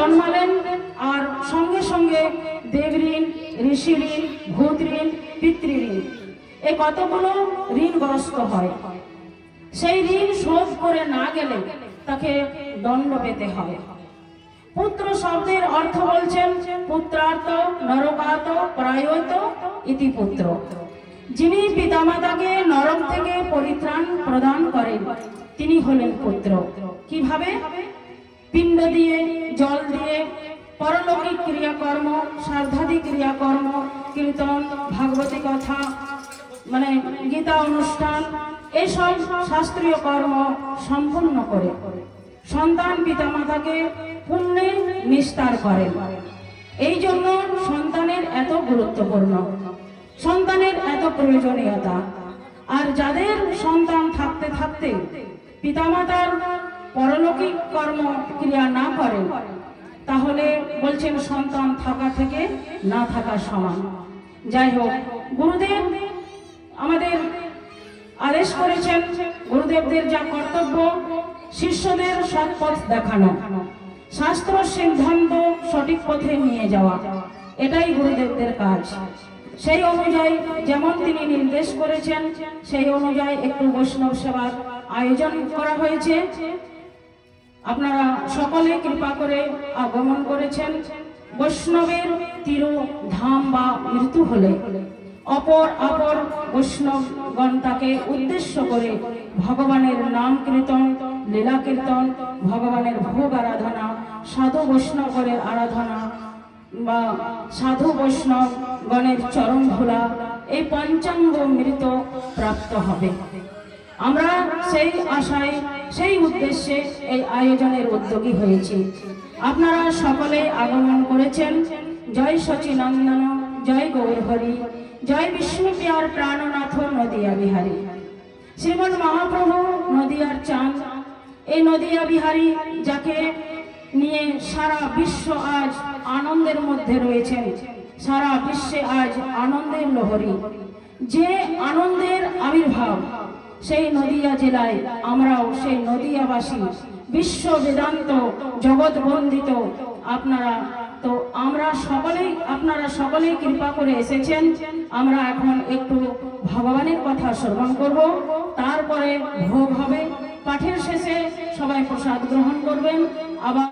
জন্মালেন আর সঙ্গে সঙ্গে দেবঋণ ঋষি ঋণ ভূত ঋণ পিতৃঋণ এই কতগুলো ঋণগ্রস্ত হয়? সেই ঋণ শোধ করে না গেলে তাকে দণ্ড পেতে হয়। পুত্র শব্দের অর্থ বলছেন পুত্রার্থ নরকাত, প্রায়ত ইতি পুত্র। যিনি পিতামাতাকে নরক থেকে পরিত্রাণ প্রদান করেন, তিনি হলেন পুত্র। কীভাবে? পিণ্ড দিয়ে, জল দিয়ে, পরলৌকিক ক্রিয়াকর্ম সার্ধাদি ক্রিয়াকর্ম, কীর্তন, ভাগবতী কথা মানে গীতা অনুষ্ঠান, এসব শাস্ত্রীয় কর্ম সম্পূর্ণ করে। সন্তান পিতামাতাকে পুণ্যে নিস্তার করেন এই জন্য সন্তানের এত গুরুত্বপূর্ণ। সন্তানের এত প্রয়োজনীয়তা। আর যাদের সন্তান থাকতে থাকতে পিতামাতার পরলৌকিক কর্ম ক্রিয়া না করেন তাহলে বলছেন সন্তান থাকা থেকে না থাকা সমান। যাই হোক, গুরুদেব আমাদের আদেশ করেছেন, গুরুদেবদের যা কর্তব্য, শিষ্যদের সৎ পথ দেখানো। শাস্ত্র সিদ্ধান্ত সঠিক পথে নিয়ে যাওয়া, এটাই গুরুদেবদের কাজ। সেই অনুযায়ী যেমন তিনি নির্দেশ করেছেন, সেই অনুযায়ী একটু বৈষ্ণব সেবার আয়োজন করা হয়েছে। আপনারা সকলে কৃপা করে আগমন করেছেন। বৈষ্ণবের তীর ধাম বা মৃত্যু হলে অপর অপর বৈষ্ণবগণ তাকে উদ্দেশ্য করে ভগবানের নাম কীর্তন, লীলা কীর্তন, ভগবানের ভোগ আরাধনা, সাধু বৈষ্ণবের আরাধনা বা সাধু বৈষ্ণব গণের চরণ ধুলা, এই পঞ্চাঙ্গ মৃত প্রাপ্ত হবে। আমরা সেই আশায় সেই উদ্দেশ্যে এই আয়োজনের উদ্যোগী হয়েছি। আপনারা সকলে আগমন করেছেন। জয় সচিনন্দন, জয় গৌরহরি, জয় বিষ্ণু পিয়ার প্রাণনাথ নদিয়া বিহারী। শ্রীমন মহাপ্রভু নদিয়ার চাঁদ, এই নদিয়া বিহারী যাকে নিয়ে সারা বিশ্ব আজ আনন্দের মধ্যে রয়েছেন, সারা বিশ্বে আজ আনন্দের লহরী। যে আনন্দের আবির্ভাব সেই নদিয়া জেলায় আমরাও সেই নদিয়াবাসী, বিশ্ব বেদান্ত জগৎ বন্দিত। আপনারা তো আমরা সকলেই, আপনারা সকলেই কৃপা করে এসেছেন। আমরা এখন একটু ভগবানের কথা শ্রবণ করব, তারপরে ভোগ হবে। পাঠের শেষে সবাই প্রসাদ গ্রহণ করবেন। আবার